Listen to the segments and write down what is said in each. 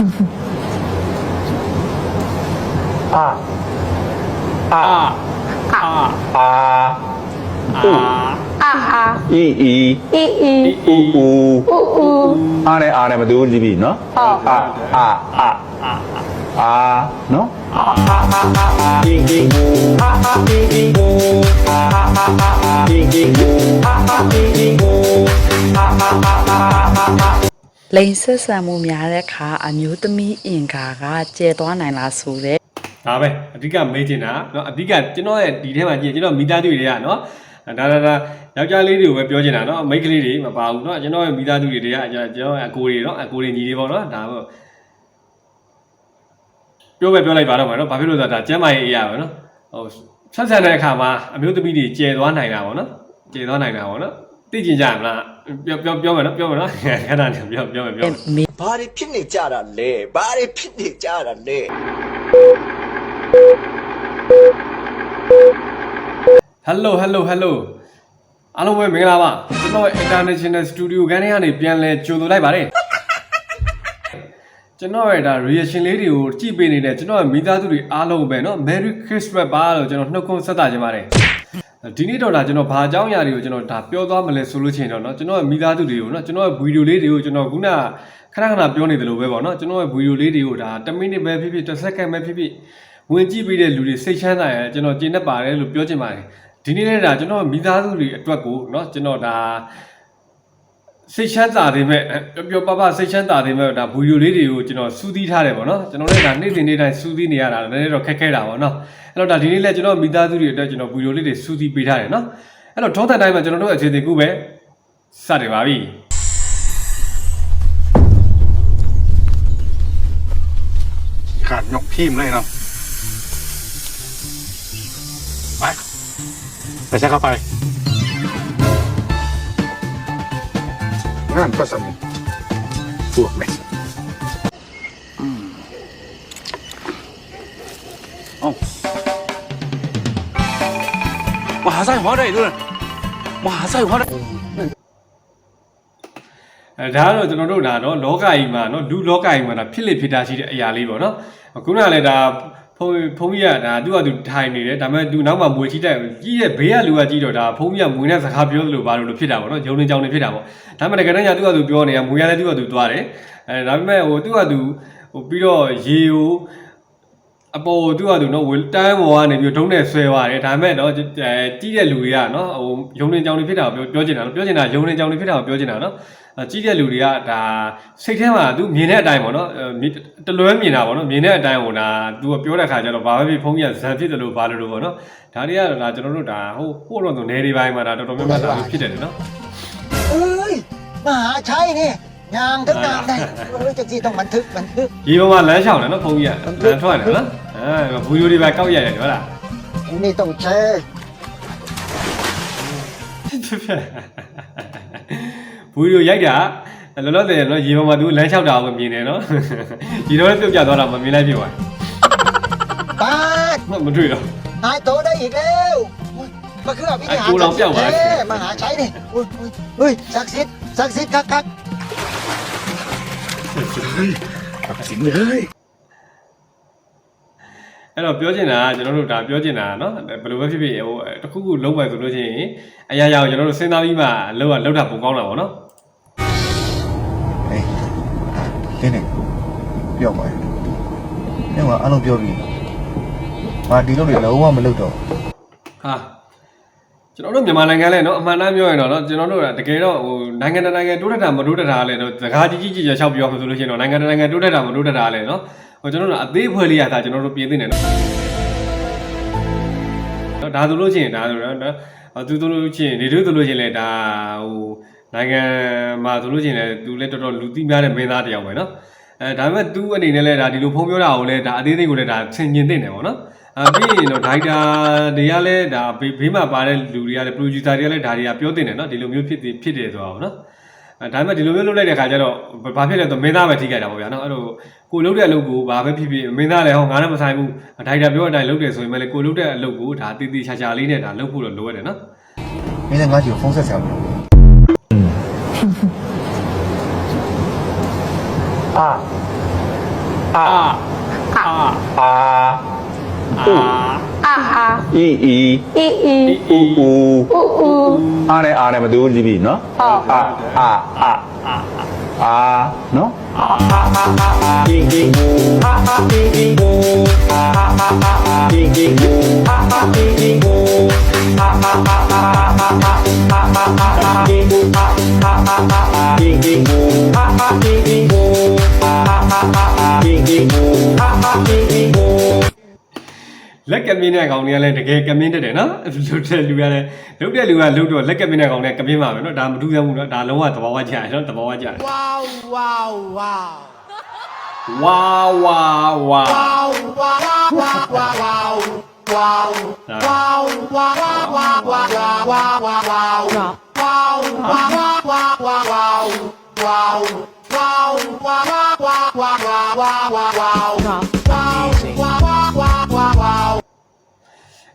အာအာအာအာအာအာအာအီအီအီအီအူအူအူအူအားနဲ့အားနဲ့မတူကြည့်ပြီနော်ဟုတ်အာအာအာအာအာနော်အာအာအာအာအီအီအာအာအီအီအာအာအာ လိန်ဆက်ဆံမှုများတဲ့အခါအမျိုးသမီးအင်္ကာကကျဲသွားနိုင်လားဆိုတဲ့ ဒါပဲအဓိကမေးချင်တာเนาะအဓိကကျွန်တော်ရဲ့ဒီထဲမှာကြည့်ရင်ကျွန်တော်မိသားစုတွေကเนาะဒါဒါဒါယောက်ျားလေးတွေကိုပဲပြောချင်တာเนาะမိန်းကလေးတွေမပါဘူးเนาะကျွန်တော်ရဲ့မိသားစုတွေတွေကကျွန်တော်ရဲ့အကိုတွေเนาะအကိုတွေညီတွေပေါ့เนาะဒါပေါ့ပြောပဲပြောလိုက်ပါတော့မှာเนาะဘာဖြစ်လို့လဲဆိုတော့ဒါကျမ်းမာရေးအရာပဲเนาะဟိုဆက်ဆံတဲ့အခါမှာအမျိုးသမီးတွေကျဲသွားနိုင်တာပေါ့เนาะကျဲသွားနိုင်တာပေါ့เนาะ သိကျင်ကြမလားပြောပြောပြောမယ်เนาะပြောမယ်เนาะခဏနေပြောပြောမယ်ပြောမယ် မေ ဘာတွေဖြစ်နေကြတာလဲဘာတွေဖြစ်နေကြတာလဲ Hello Hello Hello အားလုံးပဲမင်္ဂလာပါကျွန်တော်ရဲ့ International Studio ခန်းထဲကနေပြန်လဲကြိုဆိုလိုက်ပါတယ်ကျွန်တော်ရဲ့ဒါ reaction လေးတွေကိုကြည့်ပေးနေတဲ့ကျွန်တော်ရဲ့မိသားစုတွေအားလုံးပဲเนาะ Merry Christmas ပါလို့ကျွန်တော်နှုတ်ခွန်းဆက်တာခြင်းပါတယ် ဒီနေ့တော့ဒါကျွန်တော်ဘာအကြောင်းအရာတွေကိုကျွန်တော်ဒါပြောသွားမလဲဆိုလို့ရှိရင်တော့เนาะကျွန်တော်ရဲ့မိသားစုတွေကိုเนาะကျွန်တော်ရဲ့ဗီဒီယိုလေးတွေကိုကျွန်တော်ခုနခဏခဏပြောနေတယ်လို့ပဲပေါ့เนาะကျွန်တော်ရဲ့ဗီဒီယိုလေးတွေကိုဒါ10မိနစ်ပဲဖြစ်ဖြစ်10စက္ကန့်ပဲဖြစ်ဖြစ်ဝင်ကြည့်ပြီးတဲ့လူတွေစိတ်ချမ်းသာရကျွန်တော်ကျင့်တတ်ပါတယ်လို့ပြောချင်ပါတယ်ဒီနေ့လည်းဒါကျွန်တော်မိသားစုတွေအတွက်ကိုเนาะကျွန်တော်ဒါ စိတ်ချမ်းသာနေမဲ့ပျော်ပပစိတ်ချမ်းသာနေမဲ့ဒါဗီဒီယိုလေးတွေကိုကျွန်တော်စူးသီးထားတယ်ပေါ့နော်ကျွန်တော်လည်းဒါနေ့စဉ်နေ့တိုင်းစူးသီးနေရတာလည်းနည်းနည်းတော့ခက်ခဲတာပေါ့နော်အဲ့တော့ဒါဒီနေ့လည်းကျွန်တော်မိသားစုတွေအတွက်ကျွန်တော်ဗီဒီယိုလေးတွေစူးသီးပေးထားတယ်နော်အဲ့တော့ထုံးတဲ့တိုင်းမှာကျွန်တော်တို့အခြေအနေကူပဲစတယ်ပါပြီ ขาดยกพิมพ์เลยเนาะไปไปใช้เข้าไป งานก็สำเร็จพวกไหมเอ้ามหาไส้หัวได้ด้วยมหาไส้หัวได้ အဲဒါကတော့ကျွန်တော်တို့ဒါတော့လောကကြီးမှာနော်လူလောကကြီးမှာဒါဖြစ်လေဖြစ်တာရှိတဲ့အရာလေးပေါ့နော်ခုနကလည်းဒါ ဖုန်းဖုန်းကြီးကဒါသူ့ဟာသူထိုင်နေတယ်ဒါပေမဲ့သူနောက်မှမွေကြီးတက်ကြီးရဲ့ဘေးကလူကကြီးတော့ဒါဖုန်းကြီးကမွေနဲ့စကားပြောသလိုဘာလို့လို့ဖြစ်တာပေါ့နော်ဂျုံနေကြောင်နေဖြစ်တာပေါ့ဒါပေမဲ့တကယ်တမ်းကျသူ့ဟာသူပြောနေရမွေရလည်းသူ့ဟာသူသွားတယ်အဲဒါပေမဲ့ဟိုသူ့ဟာသူဟိုပြီးတော့ရေကိုအပေါ်သူ့ဟာသူနော်ဝတန်းပေါ်ကနေပြီးဒုံးနဲ့ဆွဲသွားတယ်ဒါပေမဲ့တော့အဲကြီးတဲ့လူတွေကနော်ဟိုယုံနေကြောင်နေဖြစ်တာကိုပြောပြောချင်တာနော်ပြောချင်တာယုံနေကြောင်နေဖြစ်တာကိုပြောချင်တာနော်အဲကြီးတဲ့လူတွေကဒါစိတ်ထဲမှာသူမြင်တဲ့အတိုင်းပေါ့နော်အဲမြင်တလွဲမြင်တာပေါ့နော်မြင်တဲ့အတိုင်းဟိုဒါသူကပြောတဲ့ခါကျတော့ဘာပဲဖြစ်ဖုန်းကြီးကဇန်ဖြစ်တယ်လို့ဘာလို့လို့ပေါ့နော်ဒါတွေကတော့ဒါကျွန်တော်တို့ဒါဟိုဟိုတော့ဆိုနေတွေပိုင်းမှာဒါတော်တော်များများဒါမျိုးဖြစ်တယ်နော် เอ้ยมหาชัยเนี่ยยางทั้งงานได้เอ้ยจะจีต้องบันทึกบันทึก ဒီပေါ်မှာလမ်းလျှောက်တယ်နော်ဖုန်းကြီးကလမ်းထွက်တယ်နော်အဲဘူယိုတွေပဲကောက်ရတယ်ဟုတ်လား อันนี้ต้องแชร์ ဘူယိုရိုက်တာလောလောဆယ်နော်ရေပေါ်မှာသူလမ်းလျှောက်တာကိုမြင်တယ်နော်ဒီတော့ပြုတ်ကြသွားတာမမြင်လိုက်ပြီပါ ปาด မတွေ့တော့ หายโตได้อีกแล้วอุ๊ยมาคืออภินิหาร ไอ้กูลองเปรี้ยวไว้ ศักดิ์สิทธิ์แท้มหาชัยเนี่ยอุ้ยอุ้ยเฮ้ยศักดิ์สิทธิ์ศักดิ์สิทธิ์คักคัก ตัดสินเลย အဲ့တော့ပြောချင်တာကကျွန်တော်တို့ဒါပြောချင်တာကနော်ဘယ်လိုပဲဖြစ်ဖြစ်ဟိုတစ်ခုခုလုံးမယ်ဆိုလို့ချင်းအရာရာကိုကျွန်တော်တို့စဉ်းစားပြီးမှလောက်ရလောက်တာပုံကောင်းတာပေါ့နော် ဟေး ပြောပါရဲ့နင်းကအလုံးပြောပြီးငါဒီလိုတွေလုံးဝမလုပ်တော့ဟာကျွန်တော်တို့မြန်မာနိုင်ငံလဲနော်အမှန်တမ်းပြောရင်တော့နော်ကျွန်တော်တို့ကတကယ်တော့ဟိုနိုင်ငံတစ်နိုင်ငံတိုးတက်တာမတိုးတက်တာလဲတော့စကားကြီးကြီးကြီးကြီးရှောက်ပြောမှဆိုလို့ရှိရင်တော့နိုင်ငံတစ်နိုင်ငံတိုးတက်တာမတိုးတက်တာလဲနော်ဟိုကျွန်တော်တို့အသေးအဖွဲလေးရတာကျွန်တော်တို့ပြင်သိနေတယ်နော်နော်ဒါဆိုလို့ရှိရင်ဒါဆိုတော့နော်သူတို့လို့ရှိရင်နေတို့ဆိုလို့ရှိရင်လဲဒါဟိုနိုင်ငံမှာဆိုလို့ရှိရင်လဲသူလဲတော်တော်လူသိများတဲ့မင်းသားတစ်ယောက်ပဲနော် အဲဒါပေမဲ့သူအနေနဲ့လဲဒါဒီလိုဖုံးပြောတာကိုလဲဒါအသေးသေးကိုလဲဒါဆင်ញင်သိနေပေါ့နော်အပြီးရင်တော့ဒိုက်တာတွေကလည်းဒါဘေးဘေးမှာပါတဲ့လူတွေကလည်း producer တွေကလည်းဒါတွေကပြောတင်တယ်နော်ဒီလိုမျိုးဖြစ်တယ်ဖြစ်တယ်ဆိုတော့နော်အဲဒါပေမဲ့ဒီလိုမျိုးလုပ်လိုက်တဲ့ခါကျတော့ဘာဖြစ်လဲဆိုမင်းသားပဲထိခိုက်တာပေါ့ဗျာနော်အဲ့လိုကိုလုပ်တဲ့အလုပ်ကိုဘာပဲဖြစ်ဖြစ်မင်းသားလည်းဟောငါနဲ့မဆိုင်ဘူးဒိုက်တာပြောတဲ့အတိုင်းလုပ်တယ်ဆိုရင်လည်းကိုလုပ်တဲ့အလုပ်ကိုဒါတည်တည်ချာချာလေးနဲ့ဒါလုပ်ဖို့တော့လိုရတယ်နော်မင်းလည်းငါ့ချီကိုဖုန်းဆက်ဆံမလို့အာ အာအာအာအာအာအာအီအီအီအီအူအူအူအူအားနဲ့အားနဲ့မတူကြည့်ပြီနော်ဟုတ်အာအာအာအာနော်အီအီအာအာအီအီအာအာအီအီအာအာအီအီအာအာ လက်ကမင်းတဲ့ကောင်တွေကလည်းတကယ်ကမင်းတက်တယ်နော်လုတ်တဲ့လူကလည်းလုတ်တဲ့လူကလုတ်တော့လက်ကမင်းတဲ့ကောင်တွေကကမင်းပါပဲနော်ဒါမထူးဆန်းဘူးနော်ဒါလုံးဝသဘောဝကျတယ်နော်သဘောဝကျတယ်ဝါဝါဝါဝါဝါဝါဝါဝါဝါဝါ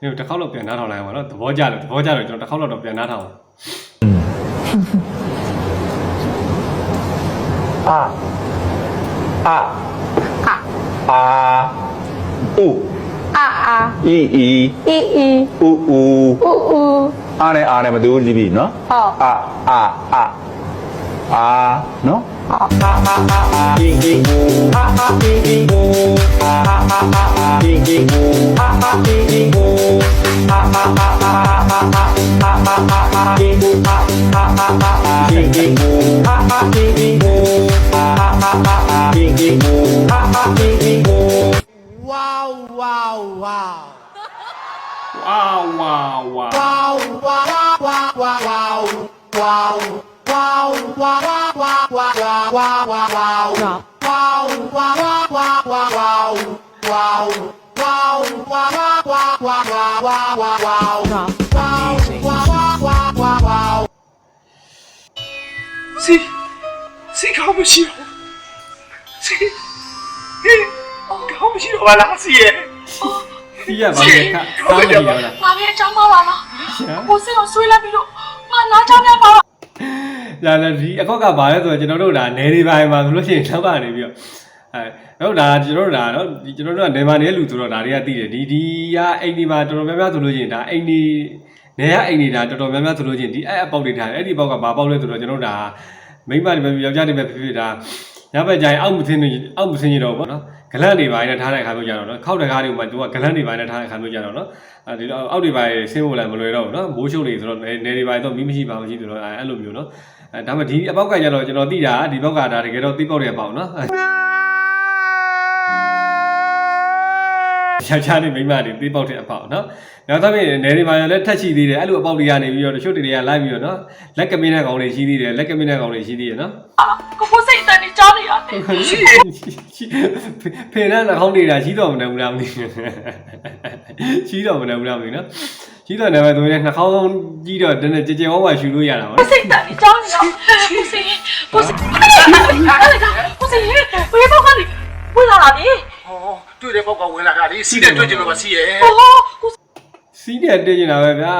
ဒီတစ်ခေါက်တော့ပြန်နှားထောင်လိုက်အောင်နော်သဘောကျတယ်သဘောကျတယ်ကျွန်တော်တစ်ခေါက်တော့ပြန်နှားထောင်အောင်အာအာအာ အူအာအာအီအီအီအီအူအူအူအူအားနဲ့အားနဲ့မတူကြည့်ပြီနော်ဟုတ်အာအာအာအာနော်အီအီအာအာအီအီအာအာအီအီအာအာအီအီအာအာအာအာအာအာအီအီအာအာအီအီအာအာအီအီအာအာအီအီအာအာအီအီဝါ 哇呜哇呜。哇哇哇！哇呜哇哇哇哇哇呜哇呜哇呜哇哇哇哇哇哇哇哇呜哇呜哇哇哇哇哇呜哇呜哇呜哇哇哇哇哇哇哇哇呜哇呜哇哇哇哇哇呜。谁谁搞不起了？谁谁搞不起了？我拉谁？ စီးရပါမယ်ခါကားမကြည့်တော့လားငါပဲအချောင်းပါပါနော်ရှာကိုစင်ကိုဆွေးလိုက်ပြီးတော့ငါနားချောင်းများပါလာလာဒီအခောက်ကဘာလဲဆိုတော့ကျွန်တော်တို့ဒါနယ်တွေပိုင်းမှာဆိုလို့ရှိရင်နောက်ကနေပြီးတော့အဲတော့ဒါကျွန်တော်တို့ဒါနော်ဒီကျွန်တော်တို့ကနေမှာနေတဲ့လူဆိုတော့ဒါတွေကသိတယ်ဒီဒီကအိမ်ဒီမှာတော်တော်များများဆိုလို့ရှိရင်ဒါအိမ်ဒီနေရအိမ်ဒီဒါတော်တော်များများဆိုလို့ရှိရင်ဒီအဲ့အပေါက်တွေထားတယ်အဲ့ဒီပေါက်ကဘာပေါက်လဲဆိုတော့ကျွန်တော်တို့ဒါမိန်းမတွေပဲယောက်ျားတွေပဲဖြစ်ဖြစ်ဒါ ညဘက်ကျရင်အောက်မစင်းနေအောက်မစင်းရတော့ဘောနော်ဂလန့်တွေပိုင်းနဲ့ထားတဲ့အခါမျိုးကြတော့နော်ခောက်တကားတွေမှာသူကဂလန့်တွေပိုင်းနဲ့ထားတဲ့အခါမျိုးကြတော့နော်အဲဒီတော့အောက်တွေပိုင်းဆင်းဖို့လည်းမလွယ်တော့ဘူးနော်မိုးရှုပ်နေဆိုတော့နေတွေပိုင်းတော့မီးမရှိပါမရှိဆိုတော့အဲ့လိုမျိုးနော်အဲဒါမှဒီအပေါက်ကကြတော့ကျွန်တော်သိတာဒီပေါက်ကဒါတကယ်တော့သိပေါက်တဲ့အပေါက်နော် ယောက်ျားတွေမိန်းမတွေသိပေါက်တဲ့အပေါက်နော်နောက်သမီးနေတွေပိုင်းလည်းထက်ချီသေးတယ်အဲ့လိုအပေါက်တွေကနေပြီးတော့တချို့တွေကလိုက်ပြီးတော့နော်လက်ကမင်းတဲ့ကောင်တွေရှိသေးတယ်လက်ကမင်းတဲ့ကောင်တွေရှိသေးတယ်နော်ကိုကိုစိတ်တန်နေကြောင်းနေရတယ်ဖေနဲ့နှာခေါင်းနေတာကြီးတော့မနေဘူးလားမသိဘူးကြီးတော့မနေဘူးလားမသိဘူးနော်ကြီးတော့နေမဲ့သူနဲ့နှာခေါင်းကြီးတော့တနေ့ကြကြဝဝရှူလို့ရတာပါကိုစိတ်တန်နေကြောင်းနေတော့ကိုစိတ်ကိုစိတ်ကိုစိတ်ဘယ်တော့ကနေဝင်လာတာဒီဟောတွေ့တဲ့ ပေါက်ကဝင်လာတာလေစီတဲ့တွေ့ကြလို့ပါစီရဲ့ဟောကိုစိတ်စီးတဲ့တက်နေတာပဲဗျာ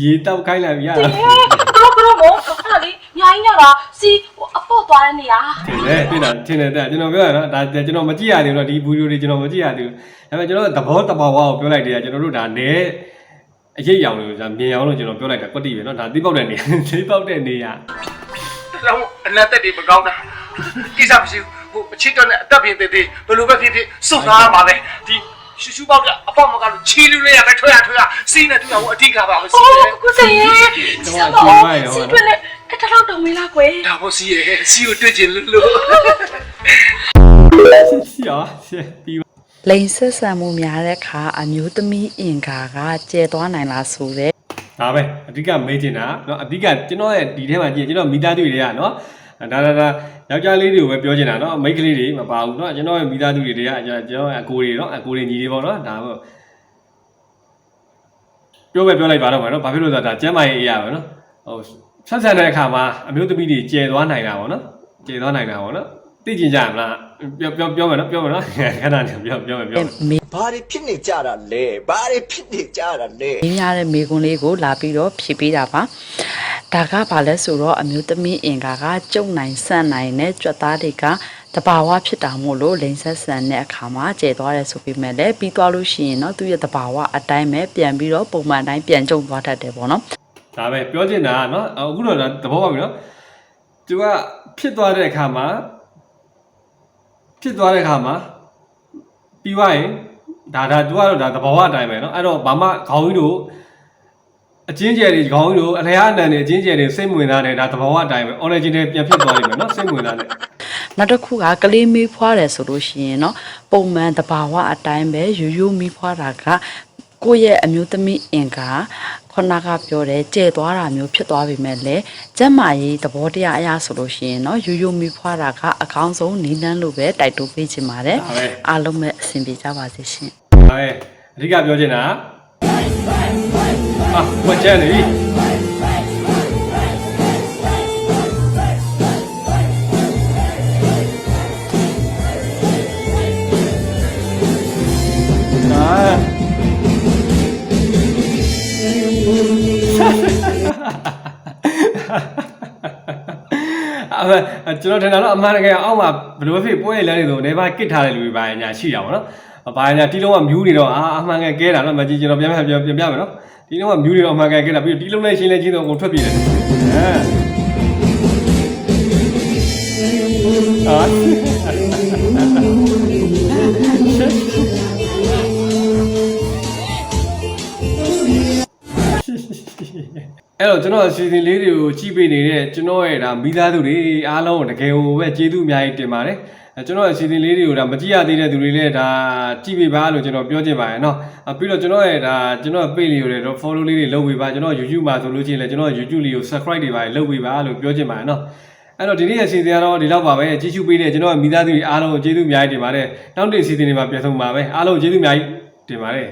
ရေတောက်ခိုင်းလိုက်ပြီရတာတော့ကတော့မောခါလေးညာကြီးညာတာစီအပေါ့သွားတဲ့နေရာတင်တယ်တင်တာတင်တယ်တဲ့ကျွန်တော်ပြောရနော်ဒါကျွန်တော်မကြည့်ရသေးဘူးနော်ဒီဗီဒီယိုတွေကျွန်တော်မကြည့်ရသေးဘူးဒါပေမဲ့ကျွန်တော်သဘောတဘာဝကိုပြောလိုက်တယ်ကျွန်တော်တို့ဒါနဲအရေးရောင်လို့ဒါမြင်အောင်လို့ကျွန်တော်ပြောလိုက်တာကွက်တီပဲနော်ဒါသိပေါက်တဲ့နေသိပေါက်တဲ့နေရတော့အနက်တက်တွေမကောင်းတာကိစ္စမရှိဘူး ဟိုအချစ်တော့နဲ့အသက်ပြင်သေးသေးဘယ်လိုပဲဖြစ်ဖြစ်စွန့်ထားရမှာပဲဒီရှူရှူပေါက်ကအပေါက်မကလို့ချီလူလေးရပဲထွက်ရထွက်ရစီးနေတူအောင်အဓိကပါပဲစီ ဟော ရဲ့ ကိုစိတ်ရဲ့စီတော့စီတွနဲ့အဲ့တလောက်တော့မင်းလားကွယ် ဒါပေါ့စီရဲ့စီကိုတွေ့ချင်လို့လို့ ရှောရှေပြီး လိန်ဆက်ဆံမှုများတဲ့အခါအမျိုးသမီးအင်္ကာကကျဲသွားနိုင်လားဆိုတဲ့ ဒါပဲအဓိကမေးချင်တာเนาะအဓိကကျွန်တော်ရဲ့ဒီထဲမှာကြည့်ကျွန်တော်မိသားစုတွေကเนาะ ဒါဒါဒါယောက်ျားလေးတွေကိုပဲပြောချင်တာเนาะမိန်းကလေးတွေမပါဘူးเนาะကျွန်တော်ရဲ့မိသားစုတွေတွေကကျွန်တော်ရဲ့အကိုတွေเนาะအကိုတွေညီတွေပေါ့เนาะဒါပေါ့ပြောပဲပြောလိုက်ပါတော့မှာเนาะဘာဖြစ်လို့လဲဆိုတော့ဒါကျမ်းမာရေးအရာပဲเนาะဟိုဆက်ဆံတဲ့အခါမှာအမျိုးသမီးတွေကျဲသွားနိုင်တာပေါ့เนาะကျဲသွားနိုင်တာပေါ့เนาะသိကျင်ကြမလားပြောပြောပြောမယ်เนาะပြောမယ်เนาะခဏနေပြောပြောမယ်ပြောမယ် မေး ဘာတွေဖြစ်နေကြတာလဲဘာတွေဖြစ်နေကြတာလဲ မေးများတဲ့မေကွန်းလေးကိုလာပြီးတော့ဖြေပေးတာပါ ဒါကဘာလဲဆိုတော့အမျိုးသမီးအင်္ကာကကြုံနိုင်ဆန့်နိုင်တဲ့ကြွက်သားတွေကတဘာဝဖြစ်တာမို့လို့လိန်ဆက်ဆန်တဲ့အခါမှာကျဲသွားတယ်ဆိုပေမဲ့လည်းပြီးသွားလို့ရှိရင်တော့သူ့ရဲ့တဘာဝအတိုင်းပဲပြန်ပြီးတော့ပုံမှန်အတိုင်းပြန်ကြုံသွားတတ်တယ်ပေါ့နော်ဒါပဲပြောချင်တာကနော်အခုတော့ဒါသဘောပေါက်ပြီနော်သူကဖြစ်သွားတဲ့အခါမှာဖြစ်သွားတဲ့အခါမှာပြီးသွားရင်ဒါဒါသူကတော့ဒါသဘောအတိုင်းပဲနော်အဲ့တော့ဘာမှခေါင်းကြီးတို့ အချင်းကျယ်တွေခေါင်းကြီးတို့အလျားအနံတွေအချင်းကျယ်တွေစိတ်ဝင်စားတယ်ဒါသဘောအတိုင်းပဲ original ပြန်ဖြစ်သွားလိမ့်မယ်နော်စိတ်ဝင်စားတယ် နောက်တစ်ခုကကလေးမီးဖွားတယ်ဆိုလို့ရှိရင်เนาะပုံမှန်တဘာဝအတိုင်းပဲရိုးရိုးမီးဖွားတာကကိုယ့်ရဲ့အမျိုးသမီးအင်ကခုနကပြောတယ်ကျဲသွားတာမျိုးဖြစ်သွားပြီမဲ့လေကျက်မာရေးသဘောတရားအရာဆိုလို့ရှိရင်เนาะရိုးရိုးမီးဖွားတာကအကောင်းဆုံးနီးလန်းလို့ပဲတိုက်တွန်းပေးချင်ပါတယ် ဒါပဲ အားလုံးပဲအဆင်ပြေကြပါစေရှင် ဒါပဲအဓိကပြောချင်တာက အာဝတ်ချန်နေပြီအဲ့ကျွန်တော်ထင်တာတော့အမှန်တကယ်အောက်မှာဘယ်လိုဖြစ်ပွဲလမ်းနေဆိုနေပါကစ်ထားတဲ့လူတွေပါညာရှိတာပေါ့နော်။ဘာညာတီလုံးကမြူးနေတော့အာအမှန်ကဲကဲတာနော်မကြည့်ကျွန်တော်ပြန်ပြန်ပြန်ပြန်ပြမယ်နော်။ တီလုံးကမြူးနေတော့အမှန်ကဲကဲတာပြီးတော့တီလုံးနဲ့ရှင်းလဲချင်းတော့ကိုထွက်ပြေးတယ်။ဟမ်အာအဲ့တော့ကျွန်တော်အစီအစဉ်လေးတွေကိုကြည့်ပေးနေတဲ့ကျွန်တော်ရဲ့ဒါမိသားစုတွေအားလုံးကိုတကယ်ကိုပဲကျေးဇူးအများကြီးတင်ပါတယ်အဲ ကျွန်တော်အစီအစဉ်လေးတွေကိုဒါမကြည့်ရသေးတဲ့သူတွေလည်းဒါကြည့်ပေးပါလို့ကျွန်တော်ပြောချင်ပါတယ်เนาะအပြီးတော့ကျွန်တော်ရဲ့ဒါကျွန်တော် page လေးကိုလည်းတော့ follow လေးတွေလုပ်ပေးပါကျွန်တော် YouTube မှာဆိုလို့ရှိရင်လည်းကျွန်တော် YouTube လေးကို subscribe တွေပါလုပ်ပေးပါလို့ပြောချင်ပါတယ်เนาะအဲ့တော့ဒီနေ့အစီအစဉ်ကတော့ဒီလောက်ပါပဲကြည့်ရှုပေးတဲ့ကျွန်တော်ရဲ့မိသားစုတွေအားလုံးကိုကျေးဇူးအများကြီးတင်ပါတယ်နောက်တစ်အစီအစဉ်တွေမှာပြန်ဆုံပါပဲအားလုံးကျေးဇူးအများကြီးတင်ပါတယ်